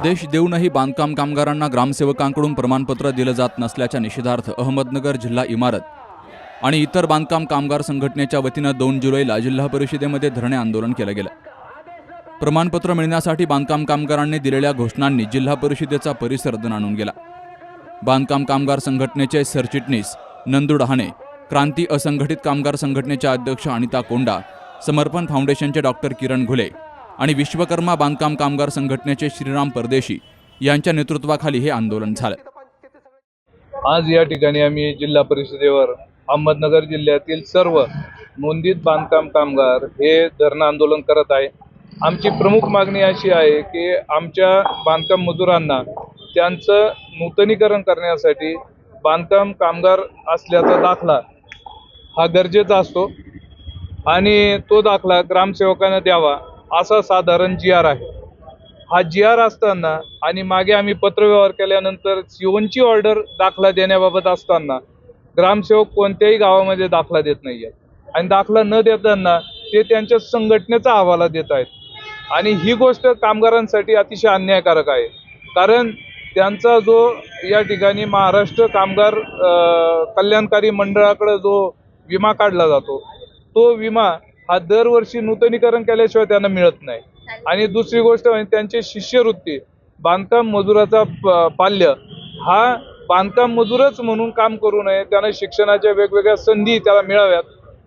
आदेश देऊनही बांधकाम कामगारांना ग्रामसेवकांकडून प्रमाणपत्र दिलं जात नसल्याच्या निषेधार्थ अहमदनगर जिल्हा इमारत आणि इतर बांधकाम कामगार संघटनेच्या वतीनं दोन जुलैला जिल्हा परिषदेमध्ये धरणे आंदोलन केलं गेलं. प्रमाणपत्र मिळण्यासाठी बांधकाम कामगारांनी दिलेल्या घोषणांनी जिल्हा परिषदेचा परिसर दणाणून गेला. बांधकाम कामगार संघटनेचे सरचिटणीस नंदू डहाणे क्रांती असंघटित कामगार संघटनेच्या अध्यक्ष अनिता कोंडा समर्पण फाउंडेशनचे डॉक्टर किरण घुले आणि विश्वकर्मा बांधकाम कामगार संघटनेचे श्रीराम परदेशी यांच्या नेतृत्वाखाली हे आंदोलन झालं. आज या ठिकाणी आम्ही जिल्हा परिषदेवर अहमदनगर जिल्ह्यातील सर्व नोंदीत बांधकाम कामगार हे धरणं आंदोलन करत आहे. आमची प्रमुख मागणी अशी आहे की आमच्या बांधकाम मजुरांना त्यांचं नूतनीकरण करण्यासाठी बांधकाम कामगार असल्याचा दाखला हा गरजेचा असतो आणि तो दाखला ग्रामसेवकांना द्यावा असा साधारण जी आर आहे. हा जी आर असताना आणि मागे आम्ही पत्रव्यवहार केल्यानंतर सीओनची ऑर्डर दाखला देण्याबाबत असताना ग्रामसेवक कोणत्याही गावामध्ये दाखला देत नाही आहेत आणि दाखला न देताना ते त्यांच्या संघटनेचा हवाला देत आहेत. आणि ही गोष्ट कामगारांसाठी अतिशय अन्यायकारक आहे. कारण त्यांचा जो या ठिकाणी महाराष्ट्र कामगार कल्याणकारी मंडळाकडे जो विमा काढला जातो तो विमा हा दरवर्षी नूतनीकरण केल्याशिवाय त्यांना मिळत नाही. आणि दुसरी गोष्ट म्हणजे त्यांची शिष्यवृत्ती बांधकाम मजुराचा पाल्य हा बांधकाम मजूरच म्हणून काम करू नये. त्यांना शिक्षणाच्या वेगवेगळ्या संधी त्याला मिळाव्यात.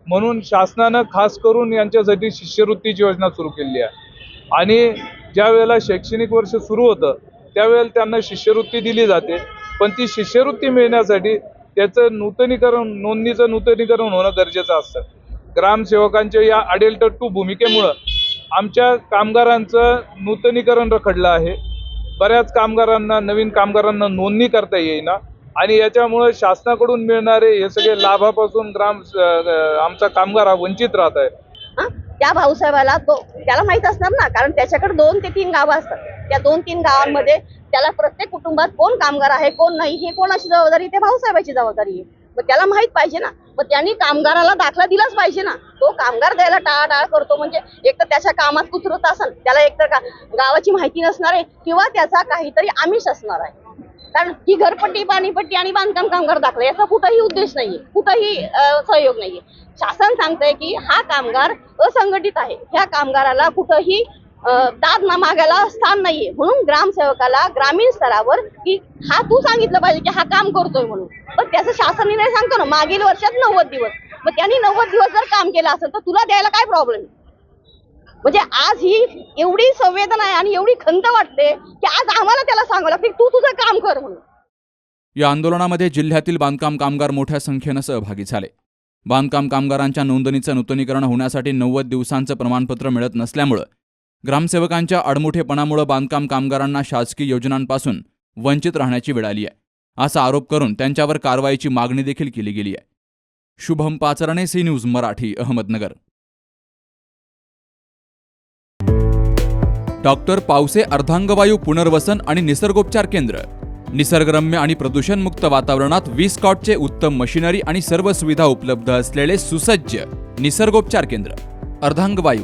म्हणून शासनानं खास करून यांच्यासाठी शिष्यवृत्तीची योजना सुरू केली आहे. आणि ज्या वेळेला शैक्षणिक वर्ष सुरू होतं त्यावेळेला त्यांना शिष्यवृत्ती दिली जाते. पण ती शिष्यवृत्ती मिळण्यासाठी त्याचं नूतनीकरण नोंदणीचं नूतनीकरण होणं गरजेचं असतं. ग्रामसेवकांच्या या अडेलटट्टू भूमिकेमुळं आमच्या कामगारांचं नूतनीकरण रखडलं आहे. बऱ्याच कामगारांना नवीन कामगारांना नोंदणी करता येईना आणि याच्यामुळं शासनाकडून मिळणारे हे सगळे लाभापासून ग्राम आमचा कामगार हा वंचित राहत आहे. हा? त्या भाऊसाहेबाला तो त्याला माहीत असणार ना? कारण त्याच्याकडे दोन ते तीन गावं असतात. त्या दोन तीन गावांमध्ये त्याला प्रत्येक कुटुंबात कोण कामगार आहे कोण नाही हे कोणाची जबाबदारी? ते भाऊसाहेबाची जबाबदारी आहे. मग त्याला माहीत पाहिजे ना. मग त्यांनी कामगाराला दाखला दिलाच पाहिजे ना. तो कामगार द्यायला टाळाटाळ करतो. म्हणजे एक तर त्याच्या कामात कुचरत असेल त्याला एक तर गावाची माहिती नसणार आहे किंवा त्याचा काहीतरी आमिष असणार आहे. कारण ही घरपट्टी पाणीपट्टी आणि बांधकाम कामगार दाखला याचा कुठंही उद्देश नाहीये. कुठंही सहयोग नाहीये. शासन सांगतंय की हा कामगार असंघटित आहे. ह्या कामगाराला कुठंही दाद ना मागायला स्थान नाहीये. म्हणून ग्रामसेवकाला ग्रामीण स्तरावर की हा तू सांगितलं पाहिजे की हा काम करतोय म्हणून. पण त्याचं शासन निर्णय सांगतो ना मागील वर्षात नव्वद दिवस. मग त्यांनी नव्वद दिवस जर काम केलं असेल तर तुला द्यायला काय प्रॉब्लेम म्हणजे आज ही एवढी संवेदना आहे आणि एवढी खंत वाटते की आज आम्हाला त्याला सांगावं लागतं की तू तुझं काम कर म्हणून. या आंदोलनामध्ये जिल्ह्यातील बांधकाम कामगार मोठ्या संख्येनं सहभागी झाले. बांधकाम कामगारांच्या नोंदणीचं नूतनीकरण होण्यासाठी नव्वद दिवसांचं प्रमाणपत्र मिळत नसल्यामुळं ग्रामसेवकांच्या अडमुठेपणामुळं बांधकाम कामगारांना शासकीय योजनांपासून वंचित राहण्याची वेळ आली आहे. असा आरोप करून त्यांच्यावर कारवाईची मागणी देखील केली गेली आहे. Shubham Pacharne C news Marathi Ahmednagar. Doctor Pawse अर्धांगवायू पुनर्वसन आणि निसर्गोपचार केंद्र. निसर्गरम्य आणि प्रदूषणमुक्त वातावरणात वीस कॉटचे उत्तम मशिनरी आणि सर्व सुविधा उपलब्ध असलेले सुसज्ज निसर्गोपचार केंद्र. अर्धांगवायू